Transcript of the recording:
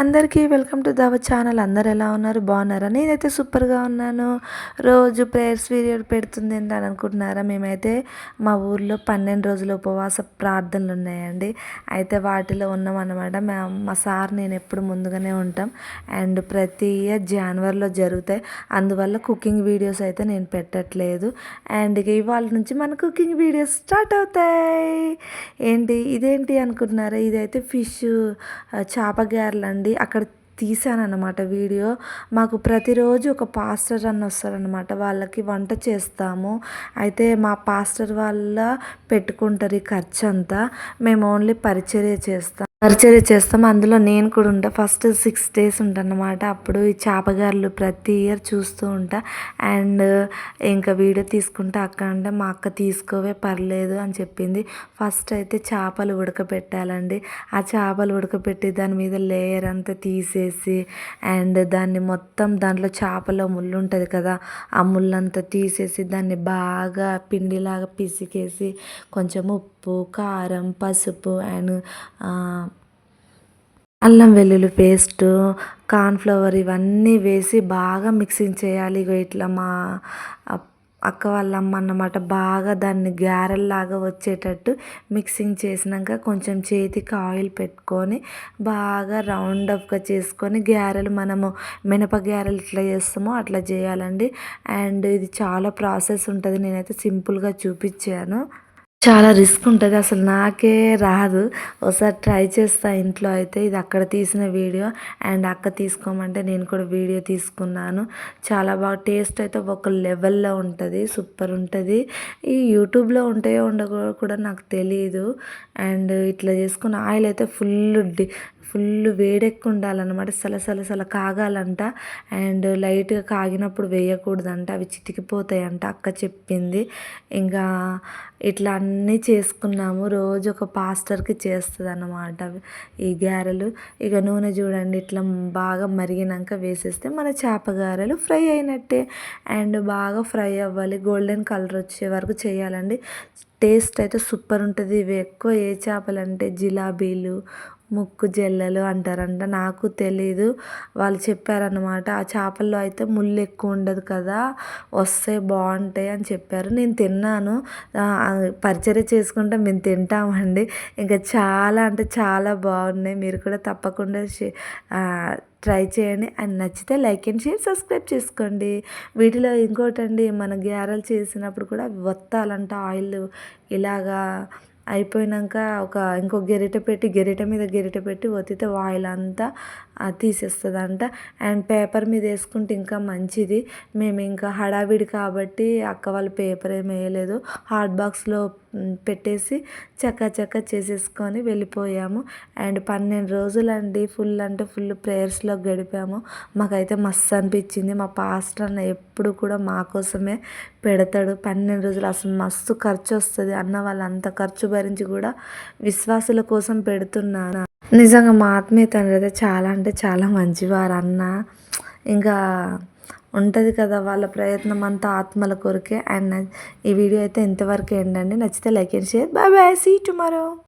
అందరికీ welcome to దవ channel. అందరు ఎలా ఉన్నారు? బాగున్నారా? నేనైతే సూపర్గా ఉన్నాను. రోజు ప్రేయర్స్ వీడియో పెడుతుంది ఏంటి అని అనుకుంటున్నారా? మేమైతే మా ఊర్లో పన్నెండు రోజుల ఉపవాస ప్రార్థనలు ఉన్నాయండి. అయితే వాటిలో ఉన్నాం అనమాట మా సార్ నేను ఎప్పుడు ముందుగానే ఉంటాం. అండ్ ప్రతి ఇయర్ జనవరిలో జరుగుతాయి. అందువల్ల కుకింగ్ వీడియోస్ అయితే నేను పెట్టట్లేదు. అండ్ ఇవాళ నుంచి మన కుకింగ్ వీడియోస్ స్టార్ట్ అవుతాయి. ఏంటి? ఇదేంటి అనుకుంటున్నారా? ఇదైతే ఫిష్ చేప గారెలు అండి. అక్కడ తీసానమాట వీడియో. మాకు ప్రతిరోజు ఒక పాస్టర్ అన్న వస్తారనమాట వాళ్ళకి వంట చేస్తాము. అయితే మా పాస్టర్ వాళ్ళ పెట్టుకుంటారు ఈ ఖర్చు అంతా మేము ఓన్లీ పరిచర్య చేస్తాం. పరిచర్య చేస్తాం. అందులో నేను కూడా ఉంటా. ఫస్ట్ సిక్స్ డేస్ ఉంటానమాట అప్పుడు ఈ చేపగారులు ప్రతి ఇయర్ చూస్తూ ఉంటా. అండ్ ఇంకా వీడియో తీసుకుంటే. అక్క అంటే మా అక్క తీసుకోవే పర్లేదు అని చెప్పింది. ఫస్ట్ అయితే చేపలు ఉడకపెట్టాలండి. ఆ చేపలు ఉడకపెట్టి దాని మీద లేయర్ అంతా తీసేసి అండ్ దాన్ని మొత్తం దాంట్లో చేపలో ముళ్ళు ఉంటుంది కదా ఆ ముళ్ళంతా తీసేసి దాన్ని బాగా పిండిలాగా పిసికేసి కొంచెం ఉప్పు కారం పసుపు అండ్ అల్లం వెల్లుల్లి పేస్టు కార్న్ఫ్లవర్ ఇవన్నీ వేసి బాగా మిక్సింగ్ చేయాలి. ఇగో ఇట్లా మా అక్క వాళ్ళ అమ్మ అన్నమాట బాగా దాన్ని గ్యారెల్లాగా వచ్చేటట్టు మిక్సింగ్ చేసినాక కొంచెం చేతికి ఆయిల్ పెట్టుకొని బాగా రౌండ్ అప్గా చేసుకొని గ్యారెలు మనము మినప గ్యారెలు ఇట్లా చేస్తామో అట్లా చేయాలండి. అండ్ ఇది చాలా ప్రాసెస్ ఉంటుంది. నేనైతే సింపుల్గా చూపించాను. చాలా రిస్క్ ఉంటుంది. అసలు నాకే రాదు. ఒకసారి ట్రై చేస్తా ఇంట్లో అయితే. ఇది అక్కడ తీసిన వీడియో. అండ్ అక్క తీసుకోమంటే నేను కూడా వీడియో తీసుకున్నాను. చాలా బాగా టేస్ట్ అయితే ఒక లెవెల్లో ఉంటుంది. సూపర్ ఉంటుంది. ఈ యూట్యూబ్లో ఉంటాయో ఉండకో కూడా నాకు తెలియదు అండ్ ఇట్లా చేసుకున్న ఆయిల్ అయితే ఫుల్ డి ఫుల్ వేడెక్కు ఉండాలన్నమాట సలసలసల కాగాలంట. అండ్ లైట్గా కాగినప్పుడు వేయకూడదంట. అవి చితికిపోతాయంట అక్క చెప్పింది. ఇంకా ఇట్లా అన్నీ చేసుకున్నాము. రోజు ఒక పాస్టర్కి చేస్తుంది అన్నమాట ఈ గారెలు. ఇక నూనె చూడండి ఇట్లా బాగా మరిగినాక వేసేస్తే మన చేప గారెలు ఫ్రై అయినట్టే. అండ్ బాగా ఫ్రై అవ్వాలి. గోల్డెన్ కలర్ వచ్చే వరకు చేయాలండి. టేస్ట్ అయితే సూపర్ ఉంటుంది. ఇవి ఎక్కువ ఏ చేపలు అంటే జిలాబీలు ముక్కు జల్లలు అంటారంట. నాకు తెలీదు. వాళ్ళు చెప్పారనమాట ఆ చేపల్లో అయితే ముళ్ళు ఎక్కువ ఉండదు కదా వస్తే బాగుంటాయి అని చెప్పారు. నేను తిన్నాను. పరిచర్య చేసుకుంటే మేము తింటామండి. ఇంకా చాలా అంటే చాలా బాగున్నాయి. మీరు కూడా తప్పకుండా ట్రై చేయండి. అండ్ నచ్చితే లైక్ అండ్ షేర్ సబ్స్క్రైబ్ చేసుకోండి. వీటిలో ఇంకోటండి మన గ్యారలు చేసినప్పుడు కూడా వత్తాలంట ఆయిల్ ఇలాగా అయిపోయినాక ఒక ఇంకో గెరిట పెట్టి గెరిట మీద గెరిట పెట్టి ఒత్తితే ఆయిల్ అంతా తీసేస్తుందంట. అండ్ పేపర్ మీద వేసుకుంటే ఇంకా మంచిది. మేము ఇంకా హడావిడి కాబట్టి అక్క వాళ్ళు పేపర్ ఏమి వేయలేదు. హాట్ బాక్స్లో పెట్టేసి చక్కా చక్కా చేసేసుకొని వెళ్ళిపోయాము. అండ్ పన్నెండు రోజులు అండి ఫుల్ అంటే ఫుల్ ప్రేయర్స్లో గడిపాము. మాకైతే మస్తు అనిపించింది. మా పాస్టర్ అన్న ఎప్పుడు కూడా మా కోసమే పెడతాడు. పన్నెండు రోజులు అసలు మస్తు ఖర్చు వస్తుంది. అన్న వాళ్ళు అంత ఖర్చు భరించి కూడా విశ్వాసుల కోసం పెడుతున్నాను నిజంగా మా ఆత్మీయ తండ్రి అయితే చాలా అంటే చాలా మంచివారు అన్న. ఇంకా ఉంటుంది కదా వాళ్ళ ప్రయత్నం అంతా ఆత్మల కోరికే. అండ్ ఈ వీడియో అయితే ఇంతవరకు ఏంటండి నచ్చితే like and share. Bye bye see tomorrow